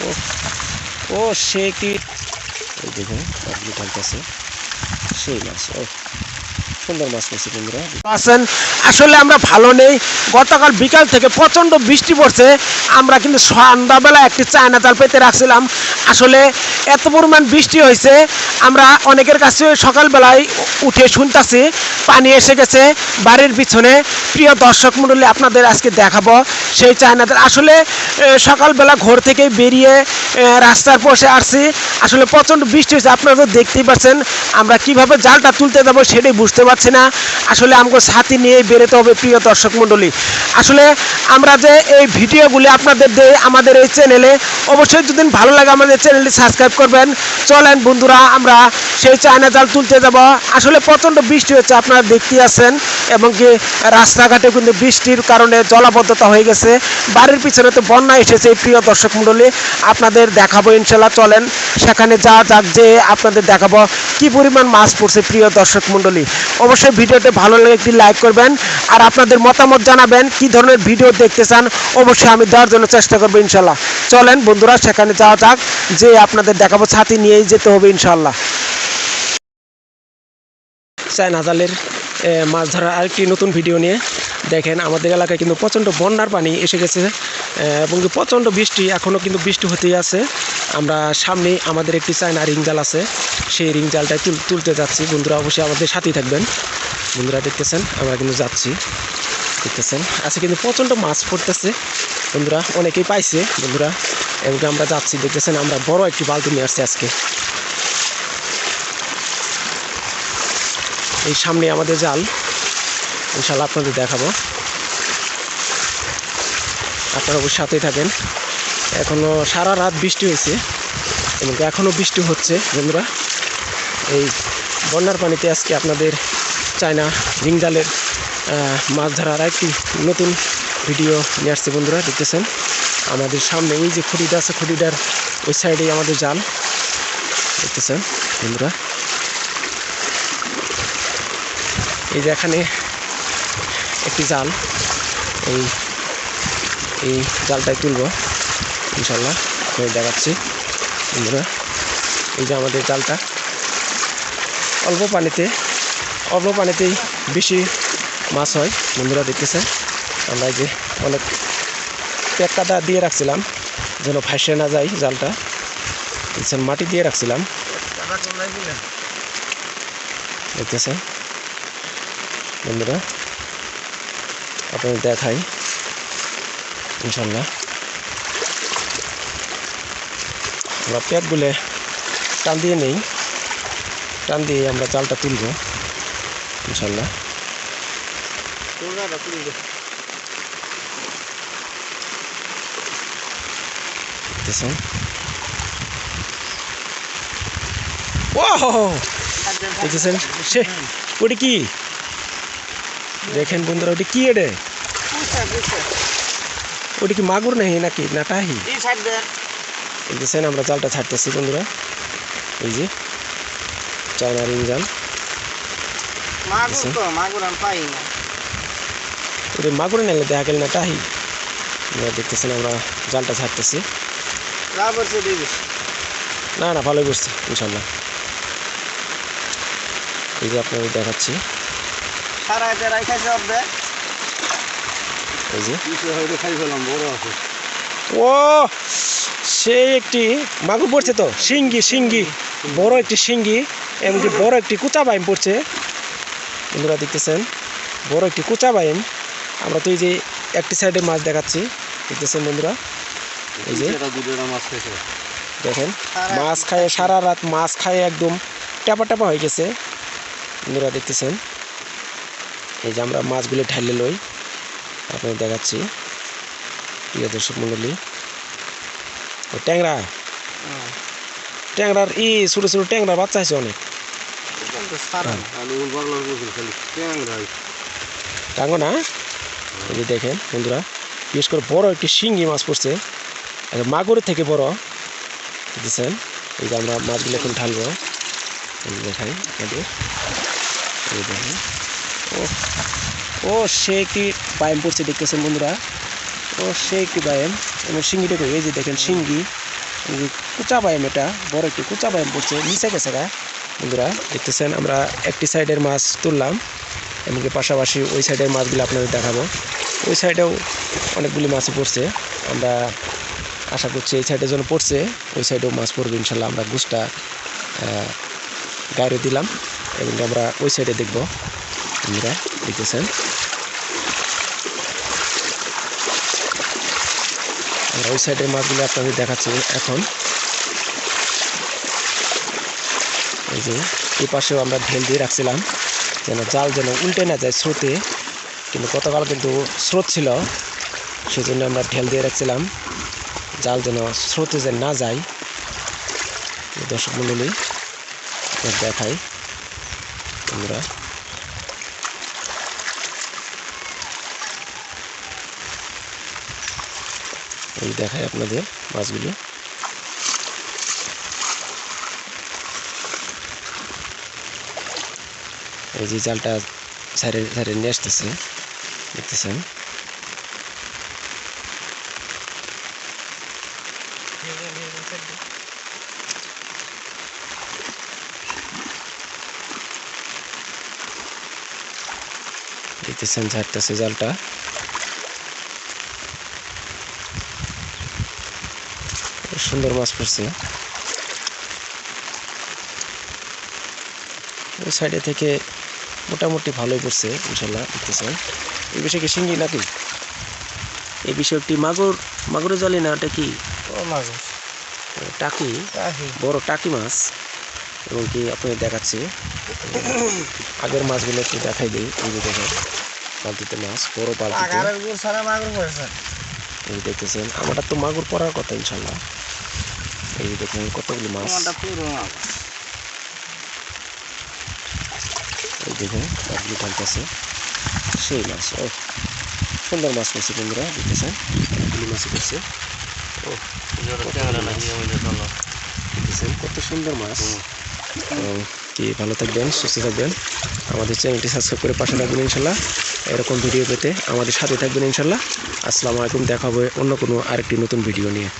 ও ও সে কি? এই দেখুন আপনি ঢালতেছে। সেই মাছ ও। সুন্দর মাছ পেয়েছি বন্ধুরা। আছেন, আসলে আমরা ভালো নেই। গতকাল বিকাল থেকে প্রচণ্ড বৃষ্টি পড়ছে। আমরা কিন্তু সন্ধ্যাবেলা একটি চায়না জাল পেতে রাখছিলাম। আসলে এত পরিমাণ বৃষ্টি হয়েছে, আমরা অনেকের কাছে সকালবেলায় উঠে শুনতেছি, পানি এসে গেছে বাড়ির পিছনে। প্রিয় দর্শক মণ্ডলী, আপনাদের আজকে দেখাবো সেই চায়না জাল আসলে সকালবেলা ঘর থেকে বেরিয়ে রাস্তার পাশে আসছি। আসলে প্রচণ্ড বৃষ্টি হয়েছে, আপনারা তো দেখতেই পাচ্ছেন। আমরা কীভাবে জালটা তুলতে যাব সেটাই বুঝতে পারছি না। আসলে আমাকে সাথী নিয়ে বেরোতে হবে প্রিয় দর্শক মণ্ডলী। আসলে আমরা যে এই ভিডিওগুলি আপনাদের দেই আমাদের এই চ্যানেলে, অবশ্যই যদি ভালো লাগে আমাদের চ্যানেলটি সাবস্ক্রাইব করবেন। চলেন বন্ধুরা, আমরা সেই চায়না জাল তুলতে যাব। আসলে প্রচণ্ড বৃষ্টি হচ্ছে, আপনারা দেখতে আছেন। এবং কি রাস্তাঘাটে কিন্তু বৃষ্টির কারণে জলাবদ্ধতা হয়ে গেছে। বাড়ির পিছনে তো বন্যা এসেছে এই প্রিয় দর্শক মণ্ডলী। আপনাদের দেখাবো ইনশাল্লাহ, চলেন। সেখানে যা যাক যে আপনাদের দেখাবো, কি পরিমাণ মাছ পড়ছে, প্রিয় দর্শক মণ্ডলী। অবশ্যই ভিডিওতে ভালো লাগে একটি লাইক করবেন। আর আপনাদের মতামত জানাবেন, কি ধরনের ভিডিও দেখতে চান, অবশ্যই আমি দেওয়ার জন্য চেষ্টা করব ইনশাল্লাহ। চলেন বন্ধুরা, সেখানে যাওয়া যাক, যে আপনাদের দেখাবো, ছাতি নিয়েই যেতে হবে ইনশাল্লাহ। চায়না জালের মাছ ধরার আরেকটি নতুন ভিডিও নিয়ে দেখেন, আমাদের এলাকায় কিন্তু প্রচণ্ড বন্যার পানি এসে গেছে এবং প্রচণ্ড বৃষ্টি এখনও কিন্তু বৃষ্টি হতেই আছে। আমরা সামনে আমাদের একটি চায়না রিং জাল আছে। সেই রিং জালটাই তুল তুলতে যাচ্ছি। বন্ধুরা অবশ্যই আমাদের সাথেই থাকবেন। বন্ধুরা দেখতেছেন, আমরা কিন্তু যাচ্ছি। দেখতেছেন, আজকে কিন্তু প্রচণ্ড মাছ পড়তেছে। বন্ধুরা, অনেকেই পাইছে, বন্ধুরা। এবং আমরা যাচ্ছি, দেখতেছেন, আমরা বড় একটি বালতি নিয়ে আসছি আজকে। এই সামনে আমাদের জাল। ইনশাল্লাহ আপনাদের দেখাবো। আপনারা অবশ্যই সাথেই থাকেন। এখনও সারা রাত বৃষ্টি হয়েছে এবং এখনও বৃষ্টি হচ্ছে বন্ধুরা। এই বন্যার পানিতে আজকে আপনাদের চায়না রিং জালের মাছ ধরার একটি নতুন ভিডিও নিয়ে আসছে বন্ধুরা, দেখতেছেন? আমাদের সামনে এই যে খুঁটিটা আছে, খুঁটিটার ওই সাইডেই আমাদের জাল, দেখতেছেন বন্ধুরা? এই যে এখানে একটি জাল, এই এই জালটাই তুলব। ইনশাল্লাহ আপনাদের দেখাচ্ছি। বন্ধুরা, এই যে আমাদের জালটা অল্প পানিতে, অল্প পানিতেই বেশি মাছ হয়। বন্ধুরা, দেখতেছেন? আমরা যে অনেক পেট কাদা দিয়ে রাখছিলাম, যেন ফাঁসে না যায় জালটা। দেখছেন, মাটি দিয়ে রাখছিলাম। দেখতেছেন? বন্ধুরা, আপনাদের দেখাই। ইনশাল্লাহ আমরা পেটগুলো টান দিয়ে নেই টান দিয়ে আমরা জালটা তুলব ইনশাল্লাহ দেখতেছেন ও দেখতেছেন সে ওটি কি দেখেন বন্ধুরা ওটি কি এডে ওটি কি মাগুর নেই নাকি না টাহি দেখতেছেন আমরা জালটা ছাড়তেছি বন্ধুরা। এই যে চায়না রিং জাল মাগুর তো মাগুর আমি পাই না। ওটি মাগুর নিলে দেখা গেল না টাহি দেখতেছেন আমরা জালটা ছাড়তেছি। না না ভালোই বসছে ইনশাল্লাহ। এই যে আপনাদের দেখাচ্ছি। এই যে। ও! সে একটি মাগুর পড়ছে তো শিঙ্গি শিঙ্গি বড় একটি শিঙ্গি এমনকি বড় একটি কুচা বাইম পড়ছে। বন্ধুরা দেখতেছেন বড় একটি কুচা বাইম। আমরা তো এই যে একটি সাইডে মাছ দেখাচ্ছি দেখতেছেন বন্ধুরা? এই যে দেখেন মাছ খায় সারা রাত মাছ খায় একদম টাপা টাপা হয়ে গেছে। বন্ধুরা দেখতেছেন এই যে আমরা মাছগুলি ঢালে লই আপনাদের দেখাচ্ছি। প্রিয় দর্শক মণ্ডলী ও ট্যাংরা? ট্যাংরার ই ছোটো ছোটো ট্যাংরার বাচ্চা আছে অনেক। টাঙ্গো না? এই যে দেখেন বন্ধুরা বিশেষ করে বড় একটি শিঙ্গি মাছ পড়ছে। এটা মাগুরের থেকে বড়। দেখছেন? এই যে আমরা মাছগুলো এখন ঢালবো। দেখাই আপনাদের। এই দেখেন। ও ও সে একটি পাইম পড়ছে দেখতেছেন বন্ধুরা। ও সেই একটি ব্যায়াম এবং শিঙ্গিটা কই? এই যে দেখেন শিঙ্গি। কুচা ব্যায়াম এটা, বড় একটি কুচা ব্যায়াম পড়ছে, নিচে গেছে গা। বন্ধুরা, দেখতেছেন, আমরা একটি সাইডের মাছ তুললাম, এমনকি পাশাপাশি ওই সাইডের মাছগুলো আপনাদের দেখাবো। ওই সাইডেও অনেকগুলি মাছই পড়ছে, আমরা আশা করছি এই সাইডে যেন পড়ছে, ওই সাইডেও মাছ পড়বে, ইনশাল্লাহ আমরা গুছটা গাড়ি দিলাম, এবং আমরা ওই সাইডে দেখব। আপনারা দেখতেছেন? আমরা ওই সাইডের মাছগুলো আপনাদের দেখাচ্ছি এখন। এই যে, এই পাশেও আমরা ঢেল দিয়ে রাখছিলাম, যেন জাল যেন উল্টে না যায় স্রোতে, কিন্তু গতকাল কিন্তু স্রোত ছিল সেই জন্য আমরা ঢেল দিয়ে রাখছিলাম, জাল যেন স্রোতে যেন না যায়। দর্শক আপনাদের দেখাই, আমরা এই দেখাই আপনাদের মাছগুলি এই যে জালটা সাইডে সাইডে নিয়ে আসতেছে দেখতেছেন দেখতেছেন ছাড়তেছে জালটা সুন্দর মাছ পড়ছে। ওই সাইডে থেকে মোটামুটি ভালোই পড়ছে ইনশাল্লাহ দেখতেছেন এই বিষয়ে কি শিঙ্গি নাকি? এই বিষয়ে একটি মাগুর মাগুরে জলে না ওটা কি? টাকি। বড় টাকি মাছ এবং কি আপনাদের দেখাচ্ছি। আগের মাছগুলো একটু দেখাই দিই এই যে দেখেন বালতিতে মাছ বড় বালতিতে। এই দেখতেছেন। আমারটা তো মাগুর পড়ার কথা ইনশাল্লাহ। এই দেখেন কতগুলি মাছ। এই দেখুন মাছগুলি ঢালতেছে। সেই মাছ ও সুন্দর মাছ পড়ছে বন্ধুরা দেখতেছেন? অনেকগুলি মাছ। আমাদের দেখতেছেন কত সুন্দর মাছ। কি ভালো থাকবেন, সুস্থ থাকবেন। আমাদের চ্যানেলটি সাবস্ক্রাইব করে পাশে থাকবেন ইনশাল্লাহ। এরকম ভিডিও পেতে আমাদের সাথে থাকবেন ইনশাল্লাহ। আসসালামু আলাইকুম, দেখা হবে অন্য কোনো আরেকটি নতুন ভিডিও নিয়ে।